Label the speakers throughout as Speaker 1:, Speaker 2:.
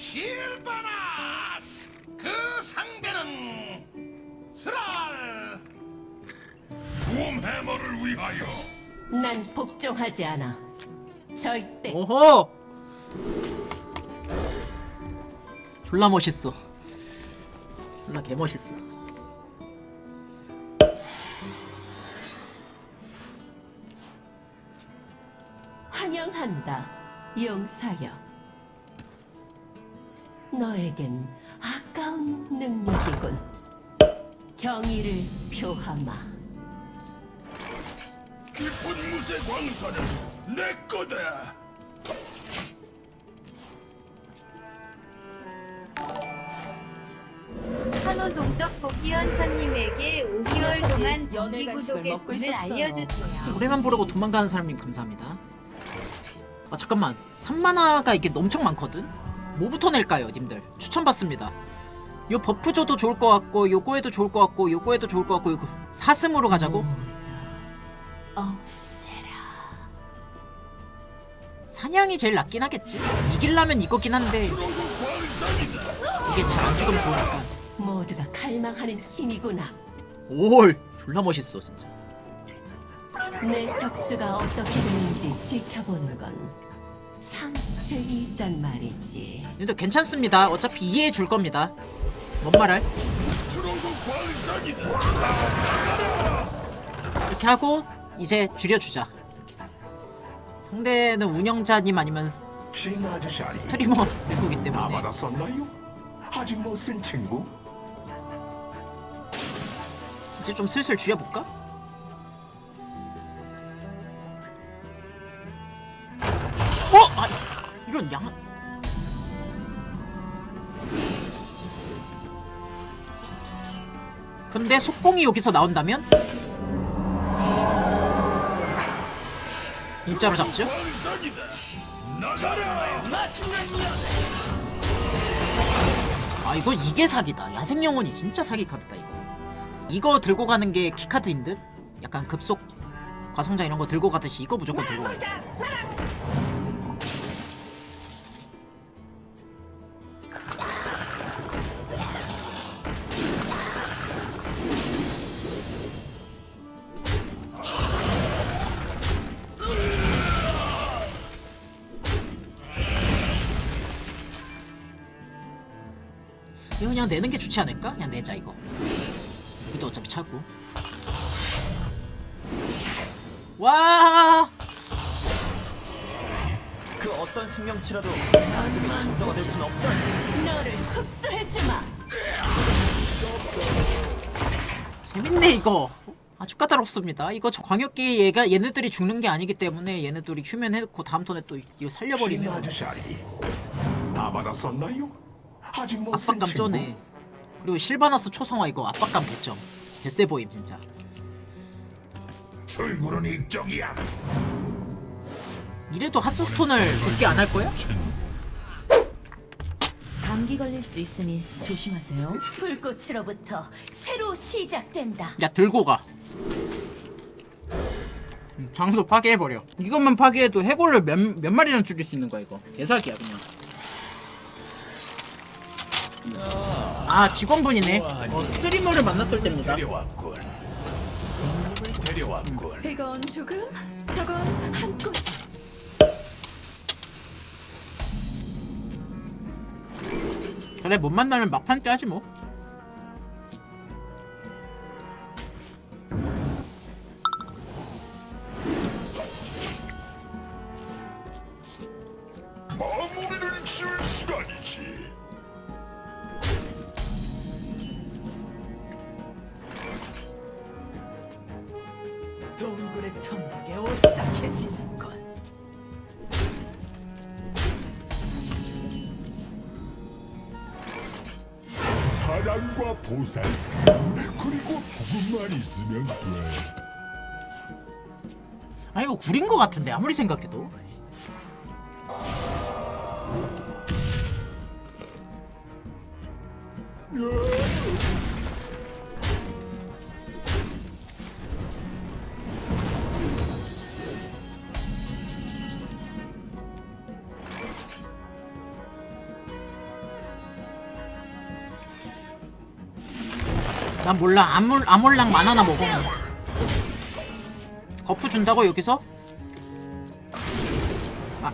Speaker 1: 실바나스 그 상대는 스랄 둠 해머를 위하여
Speaker 2: 난 복종하지 않아. 절대.
Speaker 3: 오호 졸라 멋있어 졸라 개 멋있어
Speaker 2: 환영한다, 용사여. 너에겐 아까운 능력이군. 경의를 표하마.
Speaker 1: 깊은 무쇠 광선은 내 거다
Speaker 4: 한호동 떡볶이 현선님에게 5개월 동안 정기 구독의
Speaker 2: 먹고 있었어요.
Speaker 4: 알려주세요.
Speaker 3: 노래만 부르고 도망가는 사람님 감사합니다 아 잠깐만 3만화가 이게 엄청 많거든? 뭐부터 낼까요 님들 추천받습니다 요 버프 줘도 좋을 것 같고 요거에도 좋을 것 같고 요거에도 좋을 것 같고 요거 사슴으로 가자고?
Speaker 2: 없애라.
Speaker 3: 사냥이 제일 낫긴 하겠지 이길라면 이거긴 한데 이게 잘 안 죽으면 좋으니까
Speaker 2: 모두가 갈망하는 힘이구나.
Speaker 3: 올 졸라 멋있어 진짜
Speaker 2: 내 적수가 어떻게 되는지 지켜보는 건 참 재미있단 말이지.
Speaker 3: 님들 괜찮습니다 어차피 이해해 줄 겁니다 뭔 말할? 이렇게 하고 이제 줄여주자. 상대는 운영자님 아니면
Speaker 5: 진 아저씨 아니
Speaker 3: 스트리머 일 거기
Speaker 5: 다
Speaker 3: 때문에
Speaker 5: 받았었나요? 아직 못 쓴 친구?
Speaker 3: 이제 좀 슬슬 줄여볼까? 양 근데 속공이 여기서 나온다면? 일자로 잡죠? 아 이거 이게 사기다 야생 영혼이 진짜 사기 카드다 이거 이거 들고 가는 게 키카드인 듯? 약간 급속 과성장 이런 거 들고 가듯이 이거 무조건 들고 가야 그냥 내는 게 좋지 않을까? 그냥 내자 이거 이도 어차피 차고 와
Speaker 6: 그 어떤 생명체라도 나름의 정도가 될순 없어.
Speaker 2: 너를 흡수해주마.
Speaker 3: 재밌네 이거 아주 까다롭습니다 이거 저 광역기 얘가 얘네들이 죽는 게 아니기 때문에 얘네들이 휴면 해놓고 다음 턴에 또 이거
Speaker 5: 진
Speaker 3: 살려버리면
Speaker 5: 아저씨 아니 다 받았었나요? 아직 못쓴
Speaker 3: 압박감
Speaker 5: 친구?
Speaker 3: 쩌네 그리고 실바나스 초성화 이거 압박감 개점 개쎄 보임 진짜
Speaker 5: 출구는 이쪽이야
Speaker 3: 이래도 하스스톤을 극기 안할 거야?
Speaker 7: 감기 걸릴 수 있으니 조심하세요.
Speaker 2: 불꽃으로부터 새로 시작된다.
Speaker 3: 야 들고 가 음, 장소 파괴해버려 이것만 파괴해도 해골을 몇, 몇 마리나 죽일 수 있는 거야 이거 개사기야 그냥 아 직원분이네. 어, 스트리머를 만났을 때입니다.
Speaker 1: 데려왔군. 놈을 데려왔군.
Speaker 2: 이건 죽음, 저건 한 꽃.
Speaker 3: 그래 못 만나면 막판 때 하지 뭐
Speaker 2: 동굴의 텅국에 오싹해지는 것.
Speaker 1: 사랑과 보살 그리고 죽음만 있으면 돼
Speaker 3: 아 이거 구린 거 같은데 아무리 생각해도 난 몰라 아몰 아몰랑 만화나 먹어 거프 준다고 여기서? 아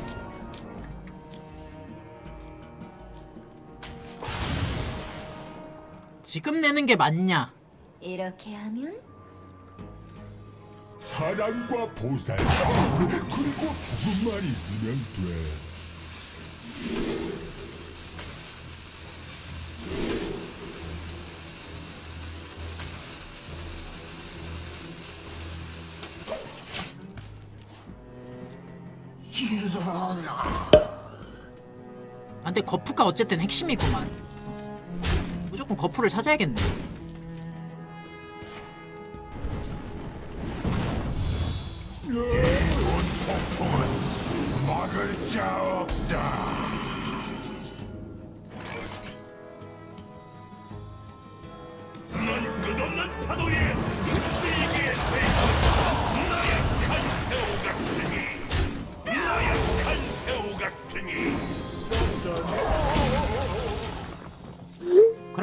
Speaker 3: 지금 내는 게 맞냐?
Speaker 2: 이렇게 하면
Speaker 1: 사랑과 보살 그리고 죽음만 있으면 돼.
Speaker 3: 거프가 어쨌든 핵심이구만. 무조건 거프를 찾아야겠네.
Speaker 1: 막을 자 없다.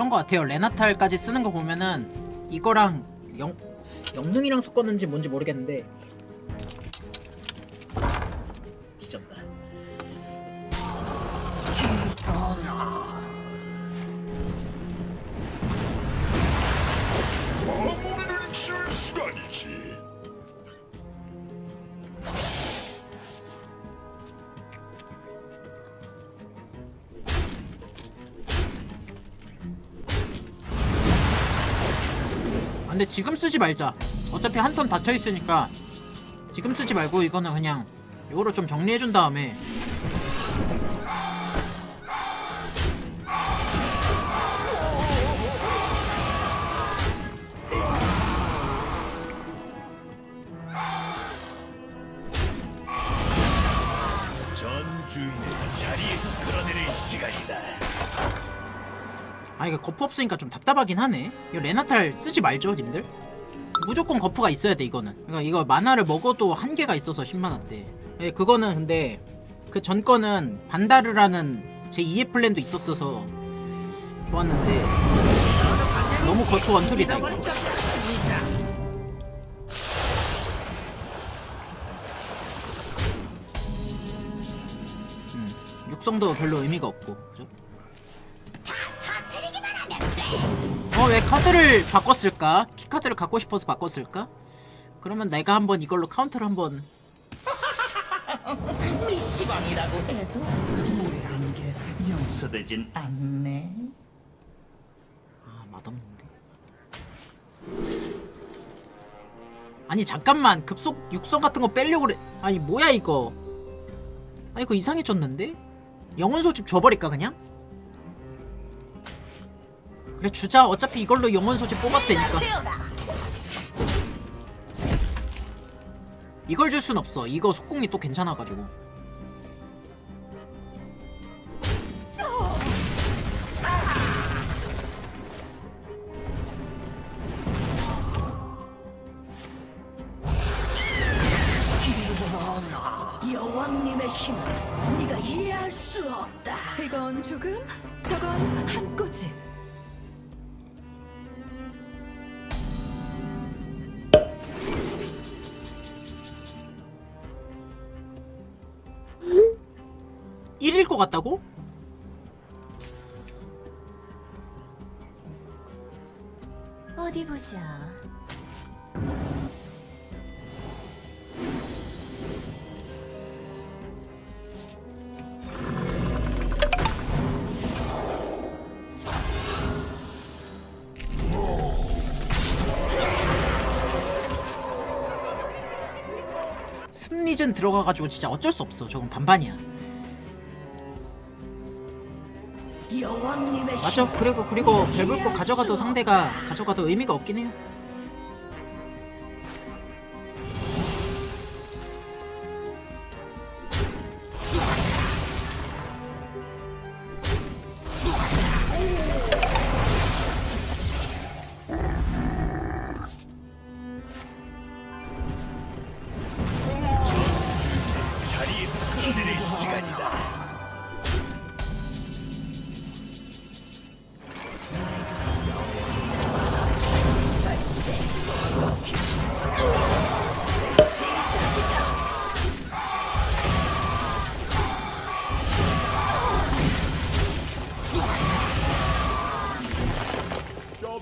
Speaker 3: 그런 거 같아요. 레나탈까지 쓰는 거 보면은 이거랑 영 영능이랑 섞었는지 뭔지 모르겠는데 근데 지금 쓰지 말자. 어차피 한 턴 닫혀 있으니까 지금 쓰지 말고 이거는 그냥 이거로 좀 정리해 준 다음에 거 거프 없으니까 좀 답답하긴 하네. 이거 레나탈 쓰지 말죠, 님들. 무조건 거프가 있어야 돼 이거는. 그러니까 이거 만화를 먹어도 한계가 있어서 10만원 대. 예, 그거는 근데 그 전 거는 반다르라는 제 2의 플랜도 있었어서 좋았는데 너무 거프 원툴이다 이거. 음, 육성도 별로 의미가 없고, 그죠? 어 왜 카드를 바꿨을까? 키카드를 갖고 싶어서 바꿨을까? 그러면 내가 한번 이걸로 카운터를 한번
Speaker 6: 지방이라고 해도 무례한 게 용서되진 않네.
Speaker 3: 아 맛없는데 아니 잠깐만 급속 육성 같은 거 빼려고 그래 아니 뭐야 이거 아니 이거 이상해졌는데? 영혼 소집 줘버릴까 그냥? 그래 주자. 어차피 이걸로 영혼 소집 뽑았다니까. 이걸 줄 순 없어. 이거 속공이 또 괜찮아가지고 것 같다고?
Speaker 2: 어디 보자.
Speaker 3: 승리전 들어가가지고 진짜 어쩔 수 없어 저건 반반이야 맞아. 그리고 그리고 배불 거 가져가도 상대가 가져가도 의미가 없긴 해요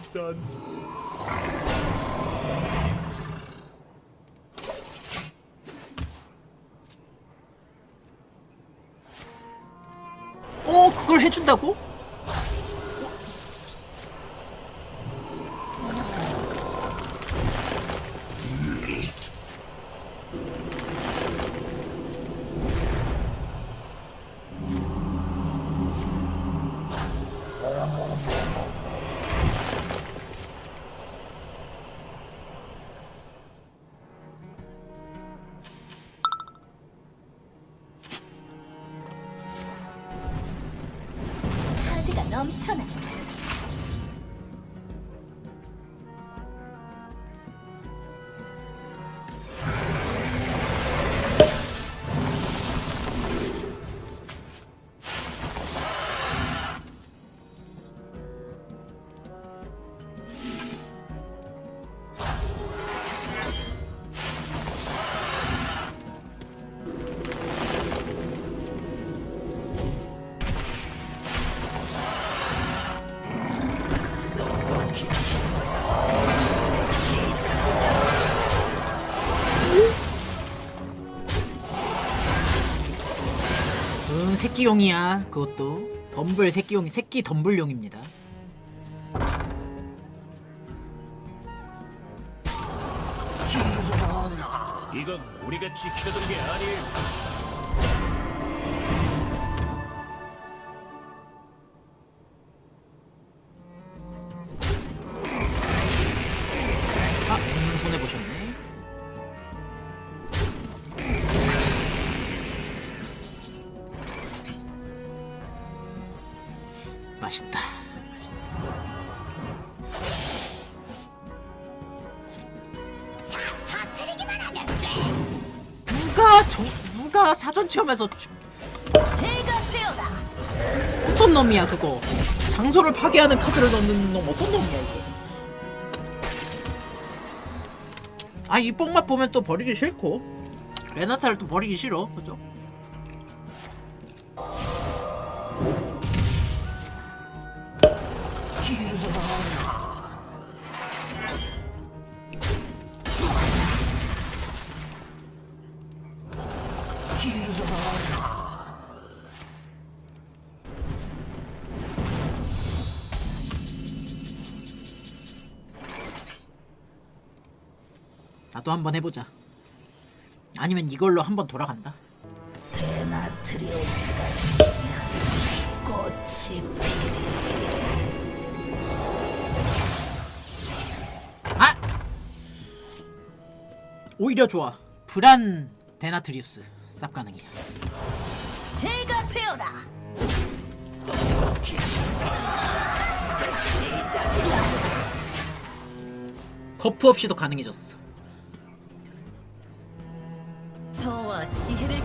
Speaker 1: done. 어,
Speaker 3: 그걸 해준다고? 새끼용이야 그것도. 덤블 새끼용 새끼 덤블용입니다.
Speaker 1: 이건 우리가 지켜둔 게 아니
Speaker 3: 맛있다. 누가 정 누가 사전 체험에서 주-
Speaker 2: 제가 되어라.
Speaker 3: 어떤 놈이야 그거? 장소를 파괴하는 카드를 넣는 놈 어떤 놈이야 이거? 아이 뽕맛 보면 또 버리기 싫고. 레나타를 또 버리기 싫어 그죠 나도 한번 해보자. 아니면 이걸로 한번 돌아간다.
Speaker 2: 데나트리오스가 꽃이
Speaker 3: 오히려 좋아. 불안 데나트리우스 쌉 가능이야
Speaker 2: 제가 되어라.
Speaker 3: 버프 없이도 가능해졌어.
Speaker 7: 저와 지혜를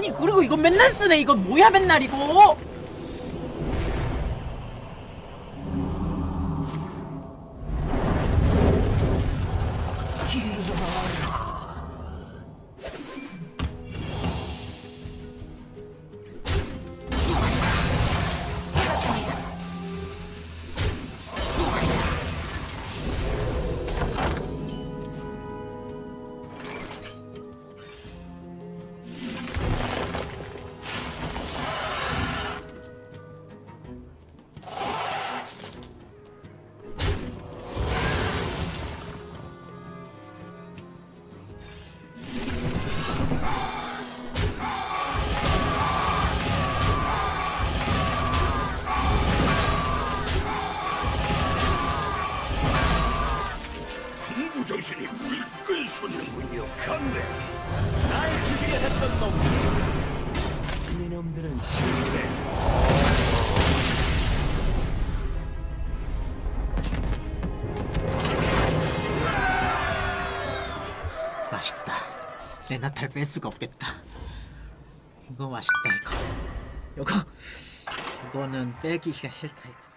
Speaker 3: 아니 그리고 이건 맨날 쓰네. 이건 뭐야 맨날 이거 맛있다. 레나타를 뺄 수가 없겠다. 이거 맛있다 이거. 이거 이거는 빼기가 싫다 이거